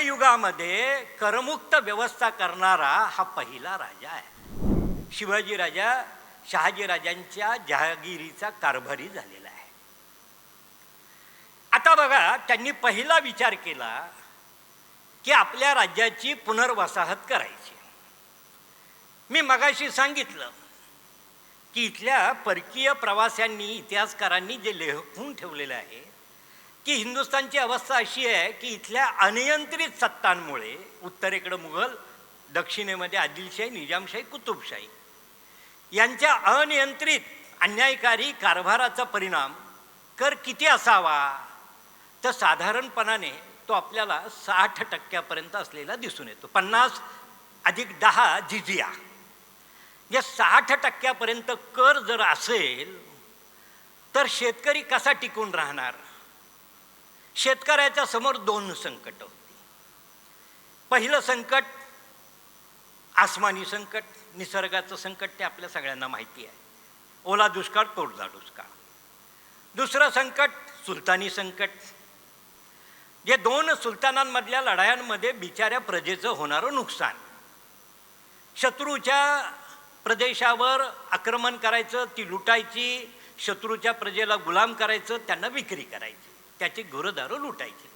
मध्ययुगामध्ये करमुक्त व्यवस्था करणारा हा पहिला राजा आहे. शिवाजी राजा शहाजी राजांच्या जहागिरीचा कारभारी झालेला आहे. आता बघा त्यांनी पहिला विचार केला की आपल्या राज्याची पुनर्वसाहत करायची. मी मगाशी सांगितलं की इथल्या परकीय प्रवाशांनी इतिहासकारांनी जे लेखून ठेवलेलं आहे की हिंदुस्थानची अवस्था अशी आहे की इथल्या अनियंत्रित सत्तांमुळे उत्तरेकडं मुघल दक्षिणेमध्ये आदिलशाही निजामशाही कुतुबशाही. यांच्या अनियंत्रित अन्यायकारी कारभाराचा परिणाम कर किती असावा? तर साधारणपणाने तो आपल्याला साठ टक्क्यापर्यंत असलेला दिसून येतो. पन्नास अधिक दहा जिजिया. या साठ टक्क्यापर्यंत कर जर असेल तर शेतकरी कसा टिकून राहणार? शेतकऱ्याच्या समोर दोन संकट होती. पहिलं संकट आसमानी संकट निसर्गाचं संकट ते आपल्या सगळ्यांना माहिती आहे. ओला दुष्काळ तोडजा दुष्काळ. दुसरं संकट सुलतानी संकट. जे दोन सुलतानांमधल्या लढायांमध्ये बिचाऱ्या प्रजेचं होणारं नुकसान. शत्रूच्या प्रदेशावर आक्रमण करायचं ती लुटायची शत्रूच्या प्रजेला गुलाम करायचं त्यांना विक्री करायची. त्याची घरदारं लुटायची.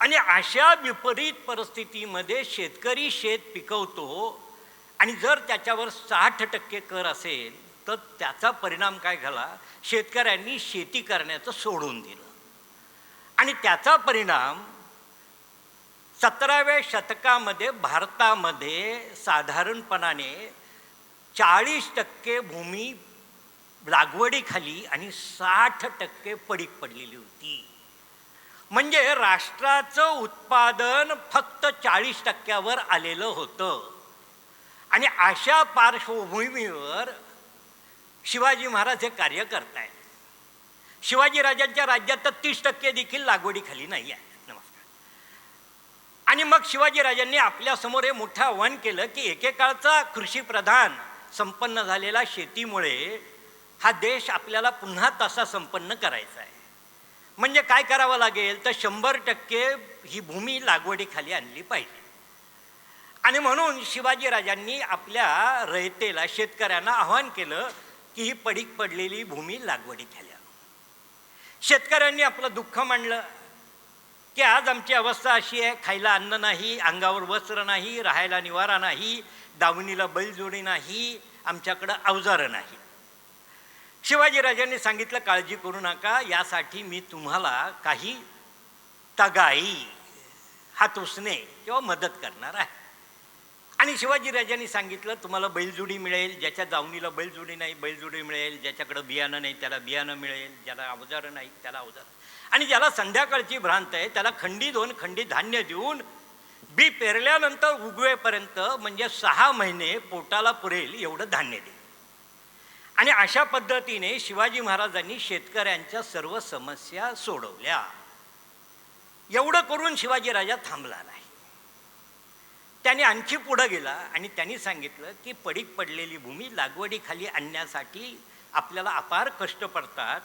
आणि अशा विपरीत परिस्थितीमध्ये शेतकरी शेत पिकवतो आणि जर त्याच्यावर साठ टक्के कर असेल तर त्याचा परिणाम काय झाला? शेतकऱ्यांनी शेती करण्याचं सोडून दिलं. आणि त्याचा परिणाम सतराव्या शतकामध्ये भारतामध्ये साधारणपणाने चाळीस टक्के भूमी लागवडीखाली आणि साठ टक्के पडीक पडलेली होती. म्हणजे राष्ट्राचं उत्पादन फक्त चाळीस टक्क्यावर आलेलं होतं. आणि अशा पार्श्वभूमीवर शिवाजी महाराज हे कार्य करतायत. शिवाजीराजांच्या राज्यात तर तीस टक्के देखील लागवडीखाली नाही आहे. नमस्कार. आणि मग शिवाजी राजांनी आपल्यासमोर हे मोठं आव्हान केलं की एकेकाळचा कृषीप्रधान संपन्न झालेला शेतीमुळे हा देश आपल्याला पुन्हा तसा संपन्न करायचा आहे. म्हणजे काय करावं लागेल? तर शंभर टक्के ही भूमी लागवडीखाली आणली पाहिजे. आणि म्हणून शिवाजी राजांनी आपल्या रयतेला शेतकऱ्यांना आव्हान केलं की ही पडीक पडलेली भूमी लागवडीखाली आणू. शेतकऱ्यांनी आपलं दुःख मांडलं. की आज आमची अवस्था अशी आहे खायला अन्न नाही अंगावर वस्त्र नाही राहायला निवारा नाही दावणीला बैलजोडी नाही आमच्याकडं अवजारं नाही. शिवाजीराजांनी सांगितलं काळजी करू नका यासाठी मी तुम्हाला काही तगाई हात उसणे किंवा मदत करणार आहे. आणि शिवाजीराजांनी सांगितलं तुम्हाला बैलजोडी मिळेल ज्याच्या दावणीला बैलजोडी नाही बैलजोडी मिळेल ज्याच्याकडं बियाणं नाही त्याला बियाणं मिळेल ज्याला अवजारं नाही त्याला अवजारं आणि ज्याला संध्याकाळची भ्रांत आहे त्याला खंडी दोन खंडी धान्य देऊन बी पेरल्यानंतर उगवेपर्यंत म्हणजे सहा महिने पोटाला पुरेल एवढं धान्य दे आणि अशा पद्धतीने शिवाजी महाराजांनी शेतकऱ्यांच्या सर्व समस्या सोडवल्या. एवढं करून शिवाजी राजा थांबला नाही. त्याने आणखी पुढं गेला आणि त्यांनी सांगितलं की पडीक पडलेली भूमी लागवडीखाली आणण्यासाठी आपल्याला अपार कष्ट पडतात.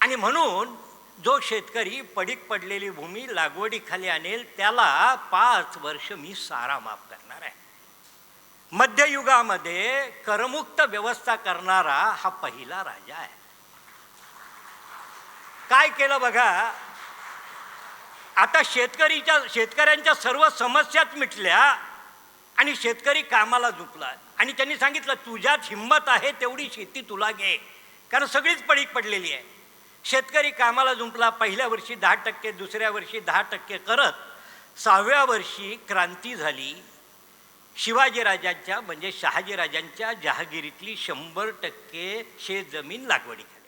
आणि म्हणून जो शेतकरी पडीक पडलेली भूमी लागवडीखाली आणेल त्याला पाच वर्ष मी सारा माफ करेन. मध्ययुगामध्ये करमुक्त व्यवस्था करणारा हा पहिला राजा आहे. काय केलं बघा? आता शेतकरीच्या शेतकऱ्यांच्या सर्व समस्याच मिटल्या आणि शेतकरी कामाला झुकला. आणि त्यांनी सांगितलं तुझ्यात हिंमत आहे तेवढी शेती तुला घे. कारण सगळीच पडीक पडलेली आहे. शेतकरी कामाला झुंपला पहिल्या वर्षी दहा टक्के दुसऱ्या वर्षी दहा टक्के करत सहाव्या वर्षी क्रांती झाली. शिवाजीराजांच्या म्हणजे शहाजीराजांच्या जहागिरीतली शंभर टक्के शेतजमीन लागवडी लागवडी